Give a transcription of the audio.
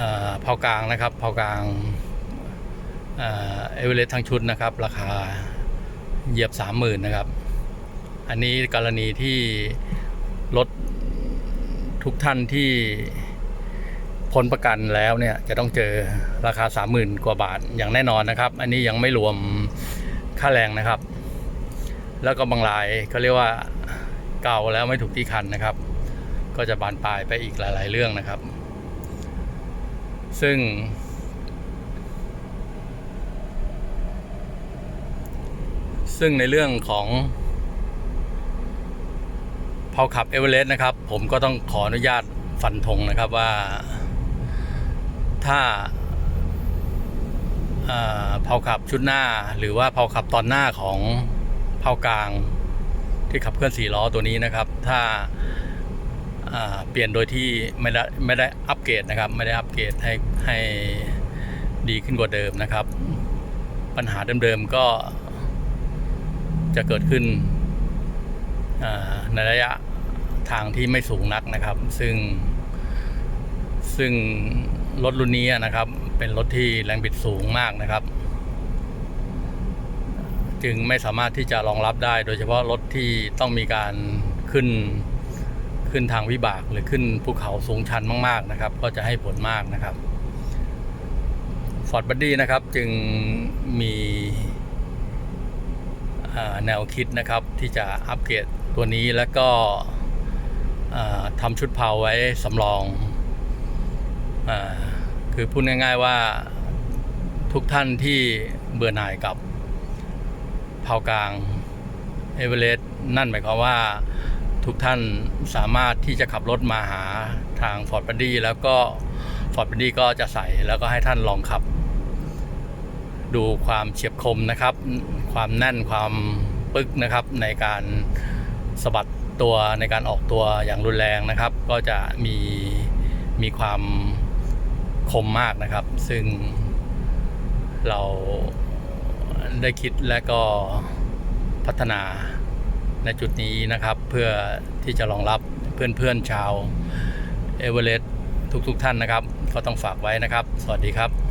เอ่อเผากลางนะครับเผากลางเอเวอเรสต์ทั้งชุดนะครับ ราคาเหยียบสามหมื่นนะครับ อันนี้กรณีที่รถทุกท่านที่พ้นประกันแล้วเนี่ยจะต้องเจอราคา 30,000 กว่าบาทอย่างแน่นอนนะครับ อันนี้ยังไม่รวมค่าแรงนะครับ แล้วก็บางรายเขาเรียกว่าเก่าแล้วไม่ถูกที่คันนะครับ ก็จะบานปลายไปอีกหลาย ๆ เรื่องนะครับ ซึ่ง ซึ่งในเรื่องของเผาขับเอเวอเรสต์นะครับ ผมก็ต้องขออนุญาตฟันธงนะครับว่าถ้าเอ่อเผาขับชุดหน้า หรือว่าเผาขับตอนหน้าของเผากลางที่ขับเคลื่อนสี่ล้อตัวนี้นะครับ ถ้า เปลี่ยนโดยที่ไม่ได้ไม่ได้อัปเกรดนะครับ ไม่ได้อัปเกรดให้ให้ดีขึ้นกว่าเดิมนะครับ ปัญหาเดิมๆก็จะเกิดขึ้นในระยะทางที่ไม่สูงนักนะครับ ซึ่ง ซึ่งรถรุ่นนี้นะครับ เป็นรถที่แรงบิดสูงมากนะครับ จึงไม่สามารถที่จะรองรับได้ โดยเฉพาะรถที่ต้องมีการขึ้น ขึ้นทางวิบากหรือขึ้นภูเขาสูงชันมากๆนะครับ ก็จะให้ผลมากนะครับ Ford Buddy นะครับจึงมีแนวคิดนะครับที่จะอัปเกรดตัวนี้แล้วก็ทำชุดเผาไว้สำรองอคือพูดง่าย ๆว่าทุกท่านที่เบื่อหน่ายกับเผากลางเอเวอเรสต์นั่นหมายความว่า ทุกท่านสามารถที่จะขับรถมาหาทาง Ford b u d d y แล้วก็ Ford b u d d y ก็จะใส่แล้วก็ให้ท่านลองขับ ดูความเฉียบคมนะครับ ความแน่นความปึกนะครับในการสะบัดตัวในการออกตัวอย่างรุนแรงนะครับ ก็จะมีมีความคมมากนะครับ ซึ่งเราได้คิดและก็พัฒนา ในจุดนี้นะครับเพื่อที่จะรองรับเพื่อนๆชาวเอเวอเรสต์ทุกๆท่านนะครับ ก็ต้องฝากไว้นะครับ สวัสดีครับ